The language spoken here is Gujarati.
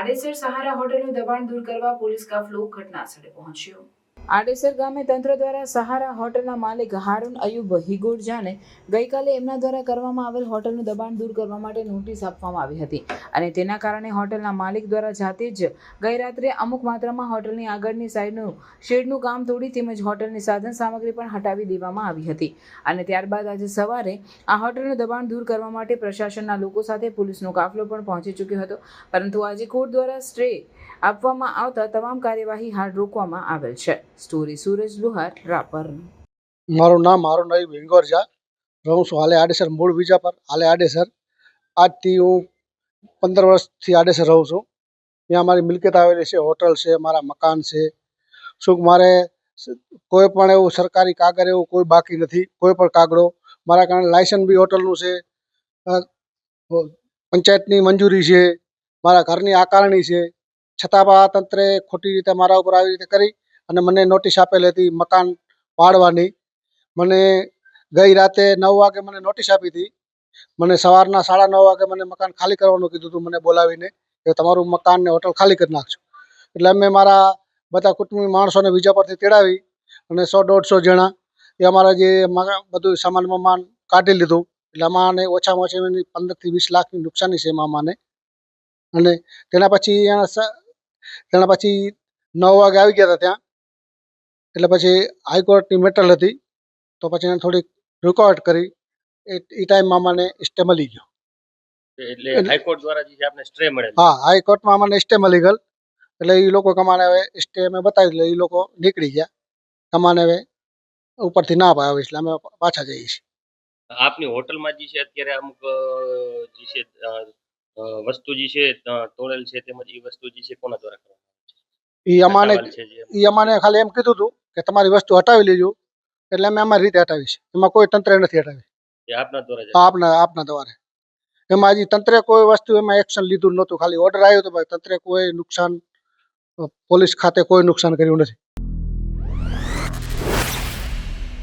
આડેસર સહારા હોટલનું દબાણ દૂર કરવા પોલીસ કાફલો ઘટના સ્થળે પહોંચ્યો. આડેસર ગામે તંત્ર દ્વારા સહારા હોટલના માલિક હારૂન અયુબ હિગોરજાને ગઈકાલે એમના દ્વારા કરવામાં આવેલ હોટલનું દબાણ દૂર કરવા માટે નોટિસ આપવામાં આવી હતી. અને તેના કારણે હોટલના માલિક દ્વારા જાતે જ ગઈ રાત્રે અમુક માત્રામાં હોટલની આગળની સાઈડનું, શેડનું કામ તોડી તેમજ હોટલની સાધન સામગ્રી પણ હટાવી દેવામાં આવી હતી. અને ત્યારબાદ આજે સવારે આ હોટલનું દબાણ દૂર કરવા માટે પ્રશાસનના લોકો સાથે પોલીસનો કાફલો પણ પહોંચી ચૂક્યો હતો. પરંતુ આજે કોર્ટ દ્વારા સ્ટે આપવામાં આવતા તમામ કાર્યવાહી હાલ રોકવામાં આવેલ છે. સ્ટોરી સુરજ લુહાર રાપર મારું નામ, મારું નવી વેંગોરજા રહું છું હાલે આડેસર, મૂળ વિજા પર હાલે આડેસર. આજથી હું પંદર વર્ષથી આડેસર રહું છું. ત્યાં મારી મિલકત આવેલી છે, હોટલ છે, મારા મકાન છે. શું મારે કોઈ પણ એવું સરકારી કાગળ એવું કોઈ બાકી નથી, કોઈ પણ કાગળો. મારા કારણે લાયસન્સ બી હોટલનું છે. પંચાયતની મંજૂરી છે. મારા ઘરની આકારણી છે. છતાં પણ આ તંત્રે ખોટી રીતે મારા ઉપર આવી રીતે કરી. અને મને નોટિસ આપેલી હતી મકાન પાડવાની મને ગઈ રાતે નવ વાગે મને નોટિસ આપી હતી. મને સવારના સાડા નવ વાગે મને મકાન ખાલી કરવાનું કીધું હતું મને બોલાવીને કે તમારું મકાન ને હોટલ ખાલી કરી નાખજો. એટલે અમે મારા બધા કુટુંબી માણસોને બીજા પરથી તેડાવી અને સો દોઢસો જણા એ અમારા જે બધું સામાન બમાન કાઢી લીધું. એટલે અમાને ઓછામાં ઓછી એની પંદરથી વીસ લાખની નુકસાની છે મામાને. અને તેના પછી તેના પછી નવ વાગે આવી ગયા હતા ત્યાં. એટલે પછી હાઈકોર્ટની મેટલ હતી તો પછી એને થોડીક રૂકાવટ કરી એ એ ટાઈમમાં મને સ્ટે મળી ગયો. એટલે હાઈકોર્ટ દ્વારા જે છે આપને મળે મળેલ. હા હાઈકોર્ટમાં મને સ્ટે મળી ગયેલ. એટલે એ લોકો કમાને હવે સ્ટે અમે બતાવી એટલે એ લોકો નીકળી ગયા. કમાને હવે ઉપરથી ના પાયો એટલે અમે પાછા જઈએ છીએ. આપની હોટલમાં જે છે અત્યારે અમુક જે છે વસ્તુ જે છે તોડેલ છે તેમજ એ વસ્તુ જે છે કોના દ્વારા કરવામાં એ અમાને એ અમાને ખાલી એમ કીધું હતું કે તમારી વસ્તુ હટાવી લેજો. એટલે અમે અમારી રીતે હટાવી છે એમાં કોઈ તંત્ર નથી હટાવી. આપના દ્વારા આપના આપના દ્વારા. એમાં હજી તંત્રે કોઈ વસ્તુ એમાં એક્શન લીધું નહોતું. ખાલી ઓર્ડર આવ્યો હતો ભાઈ તંત્રે કોઈ નુકસાન પોલીસ ખાતે કોઈ નુકસાન કર્યું નથી.